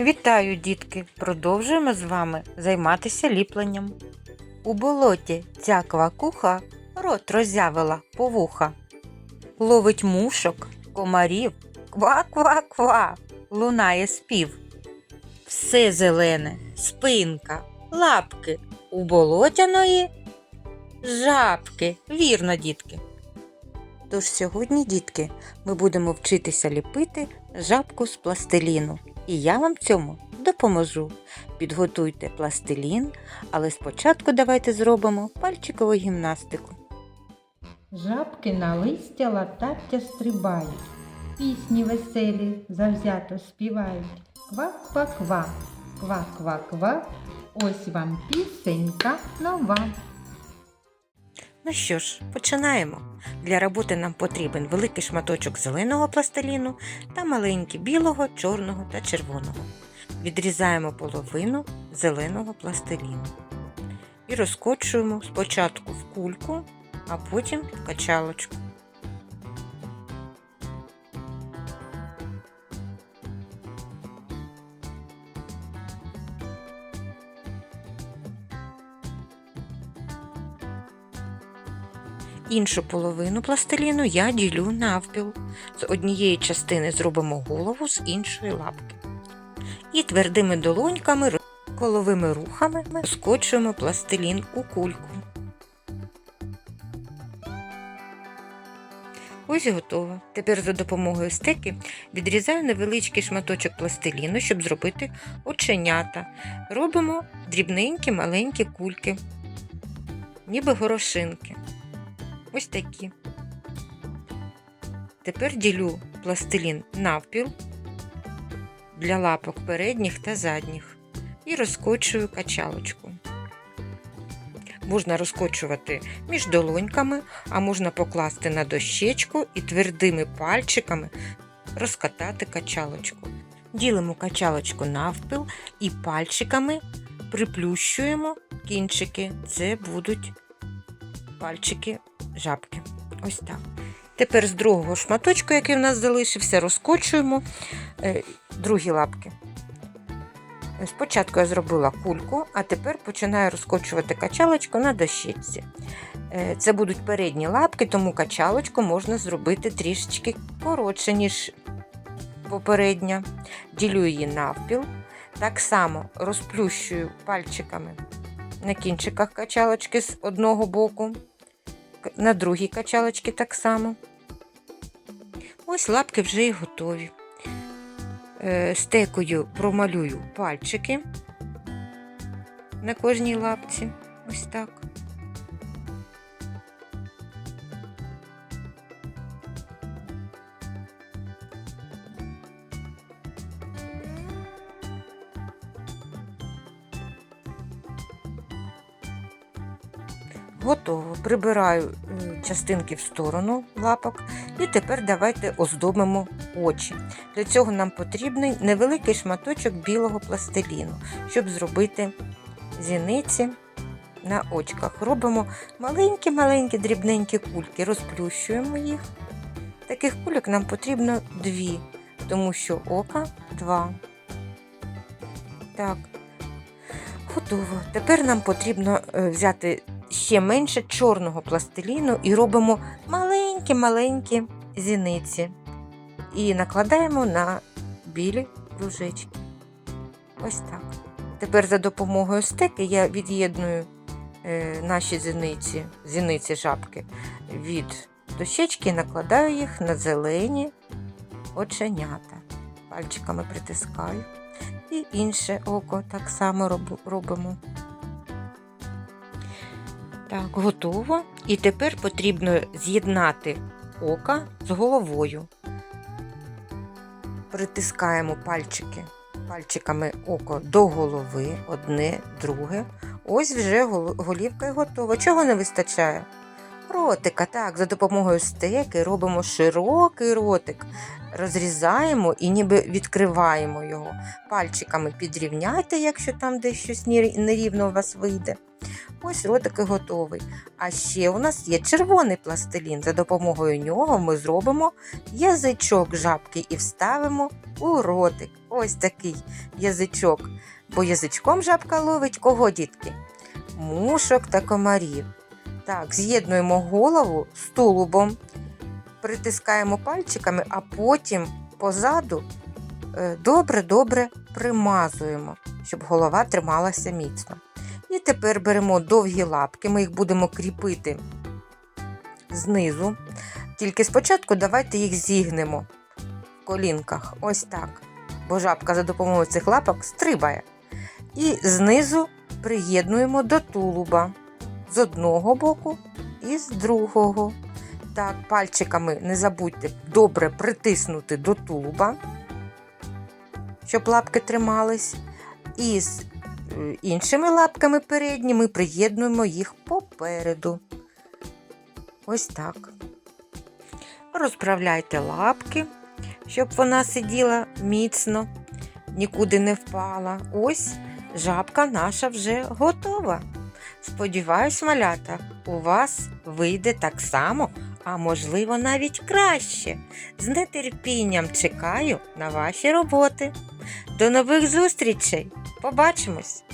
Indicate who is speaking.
Speaker 1: Вітаю, дітки! Продовжуємо з вами займатися ліпленням. У болоті ця квакуха рот роззявила по вуха. Ловить мушок, комарів, ква-ква-ква, лунає спів. Все зелене, спинка, лапки у болотяної жабки. Вірно, дітки. Тож сьогодні, дітки, ми будемо вчитися ліпити жабку з пластиліну. І я вам цьому допоможу. Підготуйте пластилін, але спочатку давайте зробимо пальчикову гімнастику.
Speaker 2: Жабки на листя латаття стрибають, пісні веселі завзято співають. Ква-ква-ква, ква-ква-ква, ось вам пісенька нова.
Speaker 1: Ну що ж, починаємо. Для роботи нам потрібен великий шматочок зеленого пластиліну та маленький білого, чорного та червоного. Відрізаємо половину зеленого пластиліну і розкочуємо спочатку в кульку, а потім в качалочку. Іншу половину пластиліну я ділю навпіл. З однієї частини зробимо голову, з іншої лапки. І твердими долоньками, коловими рухами скочуємо пластилін у кульку. Ось готово. Тепер за допомогою стеки відрізаю невеличкий шматочок пластиліну, щоб зробити оченята. Робимо дрібненькі маленькі кульки, ніби горошинки. Ось такі. Тепер ділю пластилін навпіл для лапок передніх та задніх і розкочую качалочку. Можна розкочувати між долоньками, а можна покласти на дощечку і твердими пальчиками розкатати качалочку. Ділимо качалочку навпіл і пальчиками приплющуємо кінчики. Це будуть пальчики жабки. Ось так. Тепер з другого шматочку, який в нас залишився, розкочуємо е, другі лапки. Спочатку я зробила кульку, а тепер починаю розкочувати качалочку на дощечці. Е, Це будуть передні лапки, тому качалочку можна зробити трішечки коротше, ніж попередня. Ділю її навпіл. Так само розплющую пальчиками на кінчиках качалочки з одного боку на другій качалочці так само. Ось лапки вже і готові. Е, Стекою промалюю пальчики на кожній лапці. Ось так. Готово. Прибираю частинки в сторону лапок. І тепер давайте оздобимо очі. Для цього нам потрібний невеликий шматочок білого пластиліну, щоб зробити зіниці на очках. Робимо маленькі-маленькі дрібненькі кульки, розплющуємо їх. Таких кульок нам потрібно дві, тому що ока два. Так, готово. Тепер нам потрібно е, взяти ще менше чорного пластиліну і робимо маленькі-маленькі зіниці. І накладаємо на білі кружечки. Ось так. Тепер за допомогою стеки я від'єдную е, наші зіниці, зіниці жабки від дощечки і накладаю їх на зелені оченята. Пальчиками притискаю. І інше око так само робимо. Так, готово. І тепер потрібно з'єднати ока з головою. Притискаємо пальчики, пальчиками око до голови, одне, друге. Ось вже голівка готова. Чого не вистачає? Ротика, так, за допомогою стеки робимо широкий ротик, розрізаємо і ніби відкриваємо його. Пальчиками підрівняйте, якщо там десь щось нерівно у вас вийде. Ось ротик і готовий. А ще у нас є червоний пластилін. За допомогою нього ми зробимо язичок жабки і вставимо у ротик. Ось такий язичок. Бо язичком жабка ловить кого, дітки? Мушок та комарів. Так, з'єднуємо голову з тулубом, притискаємо пальчиками, а потім позаду е, добре-добре примазуємо, щоб голова трималася міцно. І тепер беремо довгі лапки, ми їх будемо кріпити знизу. Тільки спочатку давайте їх зігнемо в колінках. Ось так. Бо жабка за допомогою цих лапок стрибає. І знизу приєднуємо до тулуба з одного боку і з другого. Так, пальчиками не забудьте добре притиснути до тулуба, щоб лапки тримались. І іншими лапками передні ми приєднуємо їх попереду. Ось так. Розправляйте лапки, щоб вона сиділа міцно, нікуди не впала. Ось жабка наша вже готова. Сподіваюсь, малята, у вас вийде так само, а можливо навіть краще. З нетерпінням чекаю на ваші роботи. До нових зустрічей! Побачимось!